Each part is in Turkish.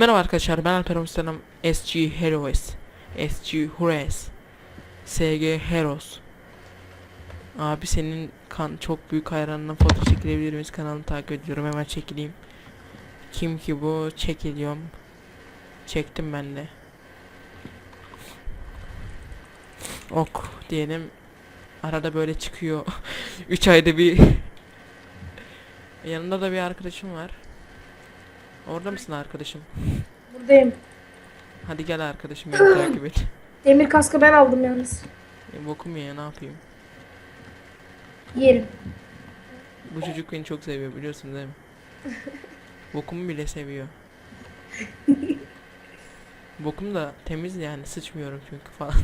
Merhaba arkadaşlar ben Alper Selam SG Heroes. SG Hures SG Heroes. Abi senin kan çok büyük hayranına foto çekilebilir miyiz? Kanalını takip ediyorum hemen çekileyim. Kim ki bu? Çekiliyorum Çektim ben de. Ok diyelim. Arada böyle çıkıyor. 3 ayda bir. Yanında da bir arkadaşım var Orada mısın arkadaşım? Buradayım. Hadi gel arkadaşım beni takip et. Demir kaskı ben aldım yalnız. E, bokum ya ne yapayım? Yerim. Bu çocuk beni çok seviyor biliyorsun değil mi? Bokumu bile seviyor. Bokum da temiz yani sıçmıyorum çünkü falan.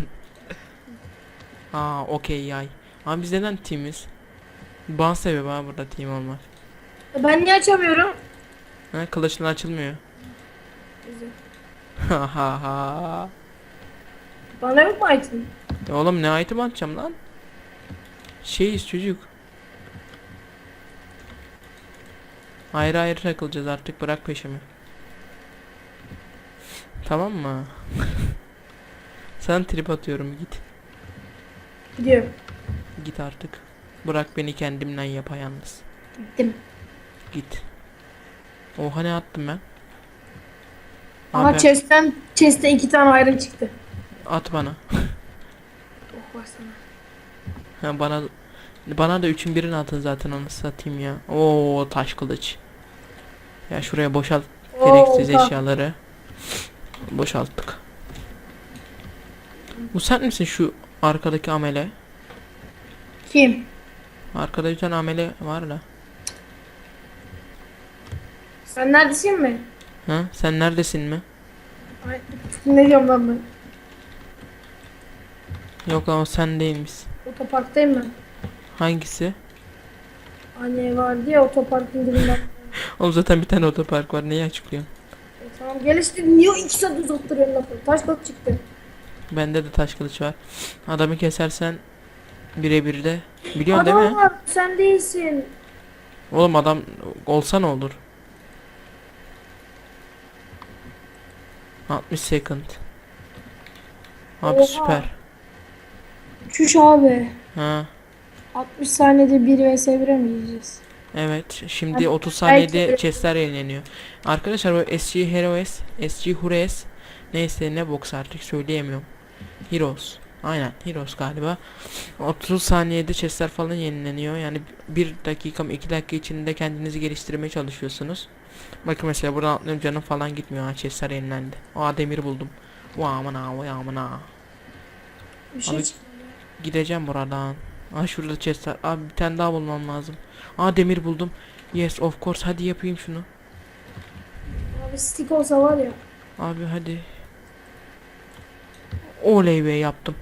Aa okey yay. Abi biz neden teamiz? Ban sebebi ha burada team olmak. Ben niye açamıyorum? Ha kılıçla açılmıyor. Güzel. Ha ha ha. Bana yok mu item? Ya Oğlum ne item atacağım lan? Şeyiz çocuk. Ayrı ayrı takılacağız artık bırak peşimi. Tamam mı? Sen trip atıyorum git. Gidiyorum. Git artık. Bırak beni kendimden yapayalnız. Gittim. Git. Oha ne attım ben? Aha Abi, chest'ten chest'te iki tane iron çıktı. at bana. Oh sana. Ha, bana bana da üçün birini atın zaten onu satayım ya. Oo taş kılıç. Ya şuraya boşalt gereksiz Oo, eşyaları. Boşalttık. Bu sen misin şu arkadaki amele? Kim? Arkada bir tane amele var da. Sen neredesin mi? Ha? Sen neredesin mi? Ay, ne diyorum lan ben? Yok ama sen değilmişsin. Otoparktayım ben. Hangisi? Anne vardı ya otoparkın dibinde. Oğlum zaten bir tane otopark var. Neyi açıklıyorsun? E, tamam gel işte niye iki saat uzattırıyorsun lafı? Taş kılıç çıktı. Bende de taş kılıç var. Adamı kesersen birebir de. Biliyorsun değil Adam mi? var sen değilsin. Oğlum adam olsa ne olur? 60 second. Abi Oha. süper. Çüş abi. Ha. 60 saniyede 1 vs 1'e mi gireceğiz? Evet. Şimdi Hadi, 30 saniyede belki- chestler yenileniyor. Arkadaşlar bu SG Heroes, SG Hures neyse ne box artık söyleyemiyorum. Heroes. Aynen Heroes galiba. 30 saniyede chestler falan yenileniyor. Yani 1 dakika mı 2 dakika içinde kendinizi geliştirmeye çalışıyorsunuz. Bakın mesela buradan atlıyorum canım falan gitmiyor. Ha chestler yenilendi. Aa demir buldum. Vay amına vay amına. Bir şey Abi-. Gideceğim buradan. Aa şurada chest var. Abi bir tane daha bulmam lazım. Aa demir buldum. Yes of course hadi yapayım şunu. Abi stick olsa var ya. Abi hadi. Oley be yaptım.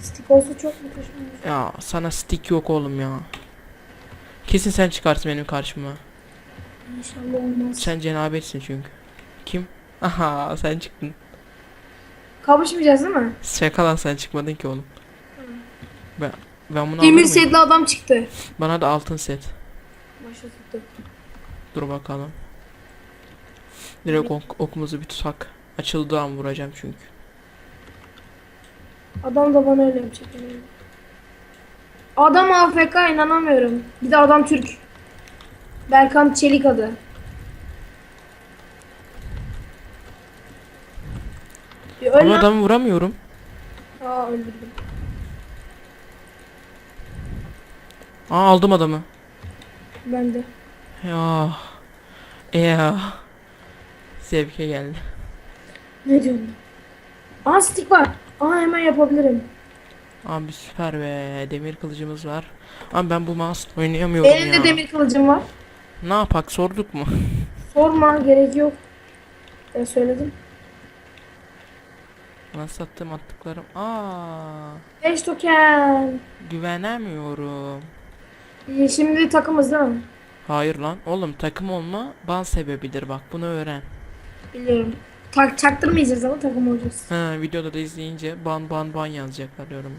Stick olsa çok mu taşınmış? Ya sana stick yok oğlum ya. Kesin sen çıkarsın benim karşıma. İnşallah olmaz. Sen cenabetsin çünkü. Kim? Aha sen çıktın. Kavuşmayacağız değil mi? Şaka lan sen çıkmadın ki oğlum. Ben, ben bunu Demir setli adam çıktı. Bana da altın set. Başa tuttu. Dur bakalım. Direkt ok, okumuzu bir tutsak. Açıldığı an vuracağım çünkü. Adam da bana öyle yapacak. Adam AFK inanamıyorum. Bir de adam Türk. Berkan Çelik adı. Bir öl Ama lan. adamı vuramıyorum. Aa öldürdüm. Aa aldım adamı. Ben de. Ya. Ya. Zevke geldi. Ne diyorsun? Aa stick var. Aa hemen yapabilirim. Abi süper be. Demir kılıcımız var. Abi ben bu mouse oynayamıyorum Benim ya. de demir kılıcım var. Ne yapak sorduk mu? Sorma gerek yok. Ben söyledim. Nasıl attım attıklarım? Aa. 5 token. Güvenemiyorum. İyi, Şimdi takımız değil mi? Hayır lan. Oğlum takım olma ban sebebidir bak bunu öğren. Biliyorum. Tak çaktırmayacağız ama takım olacağız. Ha videoda da izleyince ban ban ban yazacaklar yorum.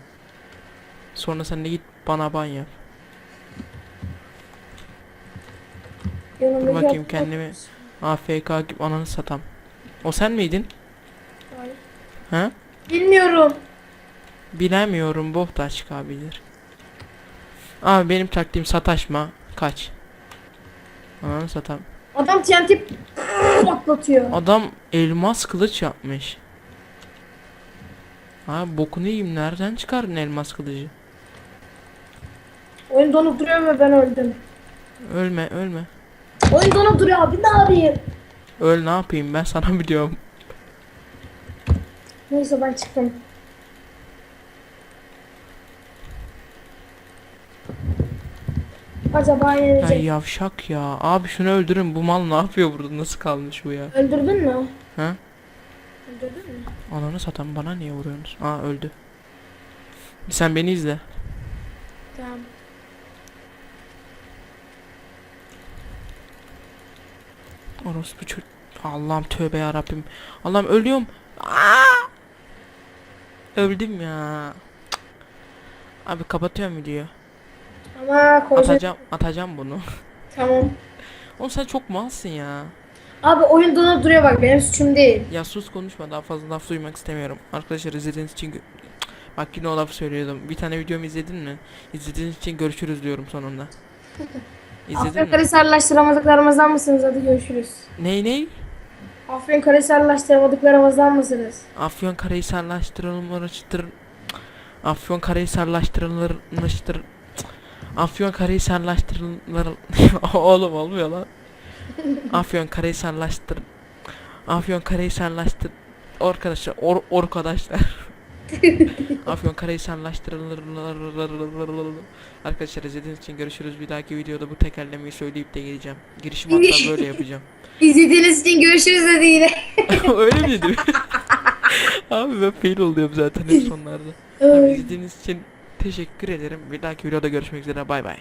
Sonra sen de git bana ban yap. Dur Yanımdaki bakayım adam- kendimi AFK gibi ananı satam. O sen miydin? Hayır. Ha? Bilmiyorum. Bilemiyorum. Bok da çıkabilir. Abi benim taktiğim sataşma. Kaç. Ananı satam. Adam TNT patlatıyor. Adam elmas kılıç yapmış. Abi bokunu yiyeyim nereden çıkardın elmas kılıcı? Oyun donup duruyor ve ben öldüm. Ölme ölme. Oyun donup duruyor abi ne yapayım? Öl ne yapayım ben sana biliyorum. Neyse ben çıktım. Acaba Ya yenecek. yavşak ya. Abi şunu öldürün bu mal ne yapıyor burada nasıl kalmış bu ya? Öldürdün mü? Ha? Öldürdün mü? Ananı satan bana niye vuruyorsunuz? Aa öldü. Sen beni izle. Tamam. Orospu çocuk. Allah'ım tövbe ya Rabbim. Allah'ım ölüyorum. Aa! Öldüm ya. Cık. Abi kapatıyorum videoyu. Ama koca... Atacağım atacağım bunu. Tamam. Oğlum sen çok malsın ya. Abi oyun donup duruyor bak benim suçum değil. Ya sus konuşma daha fazla laf duymak istemiyorum. Arkadaşlar izlediğiniz için. Bak yine o lafı söylüyordum. Bir tane videomu izledin mi? İzlediğiniz için görüşürüz diyorum sonunda. İzledin mi? Afyonkarahisarlaştıramadıklarımızdan mısınız? Hadi görüşürüz. Ney ney? Afyonkarahisarlaştıramadıklarımızdan mısınız? Afyon Karahisarlaştırılmıştır. Afyon Karahisarlaştırılmıştır. Afyon Karahisarlaştırılır. Oğlum olmuyor lan. Afyon Karahisarlaştır. Afyon Karahisarlaştır. Arkadaşlar, or arkadaşlar. Afyon Karahisarlaştırılır. Arkadaşlar izlediğiniz için görüşürüz. Bir dahaki videoda bu tekerlemeyi söyleyip de geleceğim. Girişimi hatta böyle yapacağım. İzlediğiniz için görüşürüz dedi yine. Öyle mi dedim? Abi ben fail oluyorum zaten hep sonlarda. Abi izlediğiniz için teşekkür ederim. Bir dahaki videoda görüşmek üzere. Bay bay.